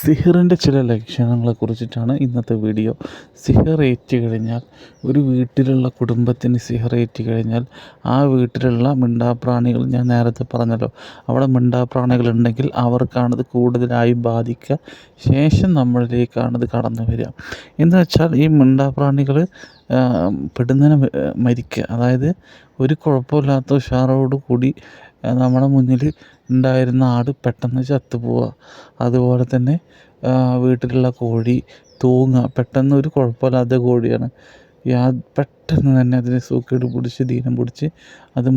സിഹിറിന്റെ ചില ലക്ഷണങ്ങളെ കുറിച്ചിട്ടാണ് ഇന്നത്തെ വീഡിയോ. സിഹർ ഏറ്റ് കഴിഞ്ഞാൽ ഒരു വീട്ടിലുള്ള കുടുംബത്തിന് സിഹർ ഏറ്റ് കഴിഞ്ഞാൽ ആ വീട്ടിലുള്ള മിണ്ടാപ്രാണികൾ ഞാൻ നേരത്തെ പറഞ്ഞല്ലോ. അവിടെ മിണ്ടാപ്രാണികൾ ഉണ്ടെങ്കിൽ അവർക്കാണത് കൂടുതലായും ബാധിക്കുക. ശേഷം നമ്മളിലേക്കാണത് കടന്നു വരിക. എന്ന് വെച്ചാൽ ഈ മിണ്ടാപ്രാണികൾ പെടുന്നതിന് മരിക്കുക. അതായത് ഒരു കുഴപ്പമില്ലാത്ത ഉഷാറോട് കൂടി നമ്മുടെ മുന്നിൽ ഉണ്ടായിരുന്ന ആട് പെട്ടെന്ന് ചത്തുപോവുക അതുപോലെ തന്നെ വീട്ടിലുള്ള കോഴി തൂങ്ങുക പെട്ടെന്ന് ഒരു കുഴപ്പമില്ലാത്ത കോഴിയാണ്. യാ പെട്ടെന്ന് തന്നെ അതിന് സൂക്കേട് പിടിച്ച് ദീനം പിടിച്ച് അത്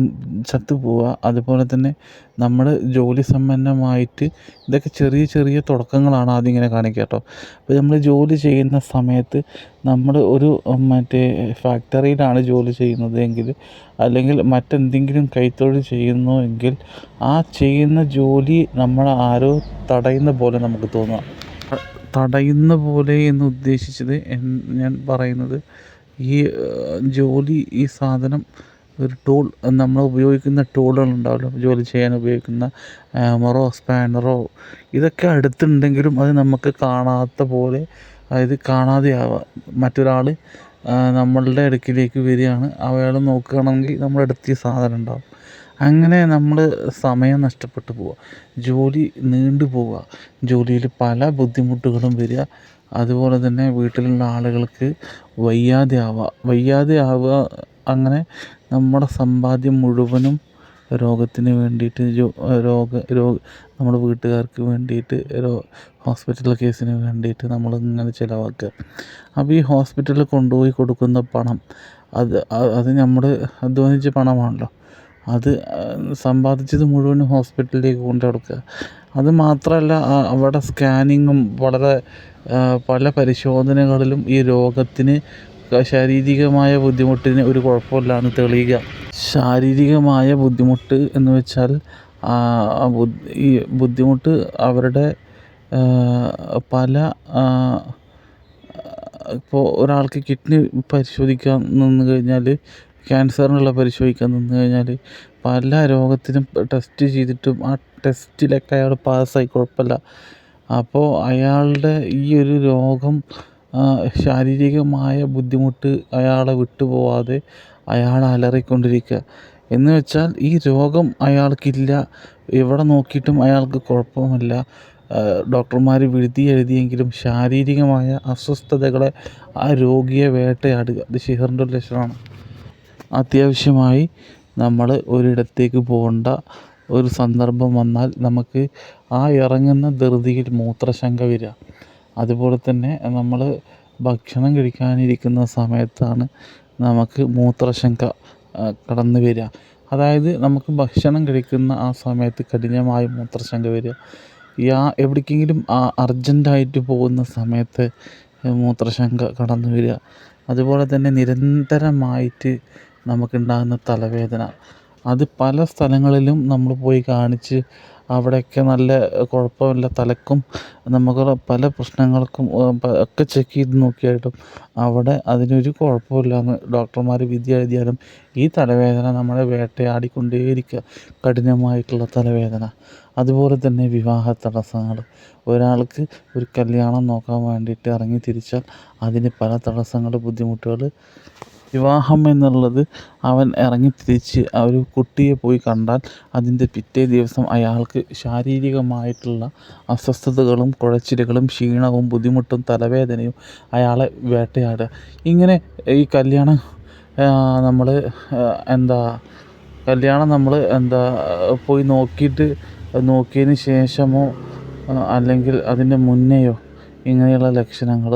ചത്തു പോവുക. അതുപോലെ തന്നെ നമ്മൾ ജോലി സമ്പന്നമായിട്ട് ഇതൊക്കെ ചെറിയ ചെറിയ തുടക്കങ്ങളാണ് ആദ്യം ഇങ്ങനെ കാണിക്കുക കേട്ടോ. അപ്പോൾ നമ്മൾ ജോലി ചെയ്യുന്ന സമയത്ത് നമ്മൾ ഒരു മറ്റേ ഫാക്ടറിയിലാണ് ജോലി ചെയ്യുന്നത് എങ്കിൽ അല്ലെങ്കിൽ മറ്റെന്തെങ്കിലും കൈത്തൊഴിൽ ചെയ്യുന്നു എങ്കിൽ ആ ചെയ്യുന്ന ജോലി നമ്മൾ ആരോ തടയുന്ന പോലെ നമുക്ക് തോന്നുക തടയുന്ന പോലെ എന്ന് ഉദ്ദേശിച്ചത് ഞാൻ പറയുന്നത് ഈ ജോലി ഈ സാധനം ഒരു ടൂൾ നമ്മൾ ഉപയോഗിക്കുന്ന ടൂളുകൾ ഉണ്ടാവുമല്ലോ ജോലി ചെയ്യാൻ ഉപയോഗിക്കുന്ന ഹാമറോ സ്പാനറോ ഇതൊക്കെ അടുത്തുണ്ടെങ്കിലും അത് നമുക്ക് കാണാത്ത പോലെ അതായത് കാണാതെയാവാം മറ്റൊരാൾ നമ്മളുടെ അടുക്കിലേക്ക് വരികയാണ്. അയാൾ നോക്കുകയാണെങ്കിൽ നമ്മുടെ അടുത്ത് ഈ സാധനം ഉണ്ടാവും. അങ്ങനെ നമ്മൾ സമയം നഷ്ടപ്പെട്ടു പോവുക ജോലി നീണ്ടു പോവുക ജോലിയിൽ പല ബുദ്ധിമുട്ടുകളും വരിക. അതുപോലെ തന്നെ വീട്ടിലുള്ള ആളുകൾക്ക് വയ്യാതെ ആവുക വയ്യാതെ ആവുക അങ്ങനെ നമ്മുടെ സമ്പാദ്യം മുഴുവനും രോഗത്തിന് വേണ്ടിയിട്ട് രോഗ നമ്മുടെ വീട്ടുകാർക്ക് വേണ്ടിയിട്ട് ഹോസ്പിറ്റൽ കേസിന് വേണ്ടിയിട്ട് നമ്മൾ ഇങ്ങനെ ചിലവാക്കുക. അപ്പോൾ ഈ ഹോസ്പിറ്റലിൽ കൊണ്ടുപോയി കൊടുക്കുന്ന പണം അത് അത് നമ്മൾ അധ്വാനിച്ച പണമാണല്ലോ. അത് സമ്പാദിച്ചത് മുഴുവനും ഹോസ്പിറ്റലിലേക്ക് കൊണ്ട് കൊടുക്കുക. അത് മാത്രമല്ല അവിടെ സ്കാനിങ്ങും വളരെ പല പരിശോധനകളിലും ഈ രോഗത്തിന് ശാരീരികമായ ബുദ്ധിമുട്ടിന് ഒരു കുഴപ്പമില്ലാന്ന് തെളിയുക. ശാരീരികമായ ബുദ്ധിമുട്ട് എന്ന് വെച്ചാൽ ഈ ബുദ്ധിമുട്ട് അവരുടെ പല ഇപ്പോൾ ഒരാൾക്ക് കിഡ്നി പരിശോധിക്കാൻ നിന്ന് കഴിഞ്ഞാൽ ക്യാൻസറിനുള്ള പരിശോധിക്കാൻ നിന്ന് കഴിഞ്ഞാൽ പല രോഗത്തിനും ടെസ്റ്റ് ചെയ്തിട്ടും ആ ടെസ്റ്റിലൊക്കെ അയാൾ പാസ്സായി കുഴപ്പമില്ല. അപ്പോൾ അയാളുടെ ഈ ഒരു രോഗം ശാരീരികമായ ബുദ്ധിമുട്ട് അയാളെ വിട്ടു പോവാതെ അയാൾ അലറിക്കൊണ്ടിരിക്കുക. എന്ന് വെച്ചാൽ ഈ രോഗം അയാൾക്കില്ല. എവിടെ നോക്കിയിട്ടും അയാൾക്ക് കുഴപ്പമില്ല ഡോക്ടർമാർ വിഴുതി എഴുതിയെങ്കിലും ശാരീരികമായ അസ്വസ്ഥതകളെ ആ രോഗിയെ വേട്ടയാടുക അത് ഷിഹറിന്റെ ഒരു ലക്ഷണമാണ്. അത്യാവശ്യമായി നമ്മൾ ഒരിടത്തേക്ക് പോകേണ്ട ഒരു സന്ദർഭം വന്നാൽ നമുക്ക് ആ ഇറങ്ങുന്ന ധൃതിയിൽ മൂത്രശങ്ക വരിക. അതുപോലെ തന്നെ നമ്മൾ ഭക്ഷണം കഴിക്കാനിരിക്കുന്ന സമയത്താണ് നമുക്ക് മൂത്രശങ്ക കടന്നു വരിക. അതായത് നമുക്ക് ഭക്ഷണം കഴിക്കുന്ന ആ സമയത്ത് കഠിനമായി മൂത്രശങ്ക വരിക. യാ എവിടേക്കെങ്കിലും അർജന്റായിട്ട് പോകുന്ന സമയത്ത് മൂത്രശങ്ക കടന്നു വരിക. അതുപോലെ തന്നെ നിരന്തരമായിട്ട് നമുക്കുണ്ടാകുന്ന തലവേദന. അത് പല സ്ഥലങ്ങളിലും നമ്മൾ പോയി കാണിച്ച് അവിടെയൊക്കെ നല്ല കുഴപ്പമില്ല തലക്കും നമുക്ക് പല പ്രശ്നങ്ങൾക്കും ഒക്കെ ചെക്ക് ചെയ്ത് നോക്കിയിട്ടും അവിടെ അതിനൊരു കുഴപ്പമില്ല എന്ന് ഡോക്ടർമാർ വിധി എഴുതിയാലും ഈ തലവേദന നമ്മളെ വേട്ടയാടിക്കൊണ്ടേയിരിക്കുക. കഠിനമായിട്ടുള്ള തലവേദന. അതുപോലെ തന്നെ വിവാഹ തടസ്സങ്ങൾ. ഒരാൾക്ക് ഒരു കല്യാണം നോക്കാൻ വേണ്ടിയിട്ട് ഇറങ്ങി തിരിച്ചാൽ അതിന് പല തടസ്സങ്ങൾ ബുദ്ധിമുട്ടുകൾ വിവാഹം എന്നുള്ളത് അവൻ ഇറങ്ങി തിരിച്ച് ആ ഒരു കുട്ടിയെ പോയി കണ്ടാൽ അതിന്റെ പിറ്റേ ദിവസം അയാൾക്ക് ശാരീരികമായിട്ടുള്ള അസ്വസ്ഥതകളും കുഴച്ചിലുകളും ക്ഷീണവും ബുദ്ധിമുട്ടും തലവേദനയും അയാളെ വേട്ടയാടുക. ഇങ്ങനെ ഈ കല്യാണം നമ്മൾ എന്താ കല്യാണം നമ്മൾ എന്താ പോയി നോക്കിയിട്ട് നോക്കിയതിന് ശേഷമോ അല്ലെങ്കിൽ അതിന്റെ മുന്നെയോ ഇങ്ങനെയുള്ള ലക്ഷണങ്ങൾ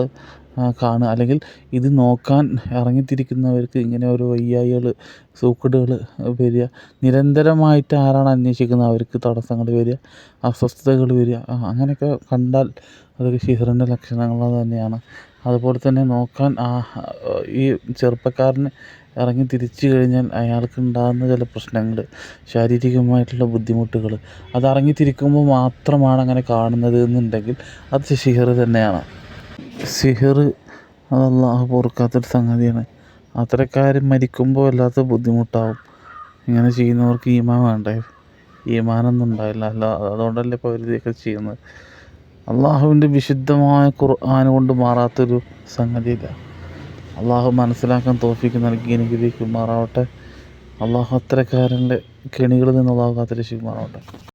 കാണുക. അല്ലെങ്കിൽ ഇത് നോക്കാൻ ഇറങ്ങിത്തിരിക്കുന്നവർക്ക് ഇങ്ങനെ ഒരു വയ്യായ്കകൾ സൂക്കേടുകൾ വരിക. നിരന്തരമായിട്ട് ആരാണ് അന്വേഷിക്കുന്നത് അവർക്ക് തടസ്സങ്ങൾ വരിക അസ്വസ്ഥതകൾ വരിക. അങ്ങനെയൊക്കെ കണ്ടാൽ അതൊരു ഷിഹറിന്റെ ലക്ഷണങ്ങൾ തന്നെയാണ്. അതുപോലെ തന്നെ നോക്കാൻ ആ ഈ ചെറുപ്പക്കാരന് ഇറങ്ങി തിരിച്ചു കഴിഞ്ഞാൽ അയാൾക്ക് ഉണ്ടാകുന്ന ചില പ്രശ്നങ്ങൾ ശാരീരികമായിട്ടുള്ള ബുദ്ധിമുട്ടുകൾ അത് ഇറങ്ങി തിരിക്കുമ്പോൾ മാത്രമാണ് അങ്ങനെ കാണുന്നത് എന്നുണ്ടെങ്കിൽ അത് ശിഹർ തന്നെയാണ്. സിഹിർ അത് അള്ളാഹു പൊറുക്കാത്തൊരു സംഗതിയാണ്. അത്തരക്കാർ മരിക്കുമ്പോൾ വല്ലാത്ത ബുദ്ധിമുട്ടാവും. ഇങ്ങനെ ചെയ്യുന്നവർക്ക് ഈമാൻ വേണ്ടേ? ഈമാനൊന്നും ഉണ്ടാവില്ല. അല്ല അതുകൊണ്ടല്ലേ ഇപ്പോൾ അവർ ഇതൊക്കെ ചെയ്യുന്നത്. അള്ളാഹുവിന്റെ വിശുദ്ധമായ ഖുർആൻ കൊണ്ട് മാറാത്തൊരു സംഗതിയില്ല. അള്ളാഹു മനസ്സിലാക്കാൻ തോഫിക്ക് നൽകി അനുഗ്രഹിക്കുമാറാവട്ടെ. അള്ളാഹു അത്തരക്കാരന്റെ കെണികളിൽ നിന്ന് അള്ളാഹു കാത്തിരക്ഷിക്കുമാറാവട്ടെ.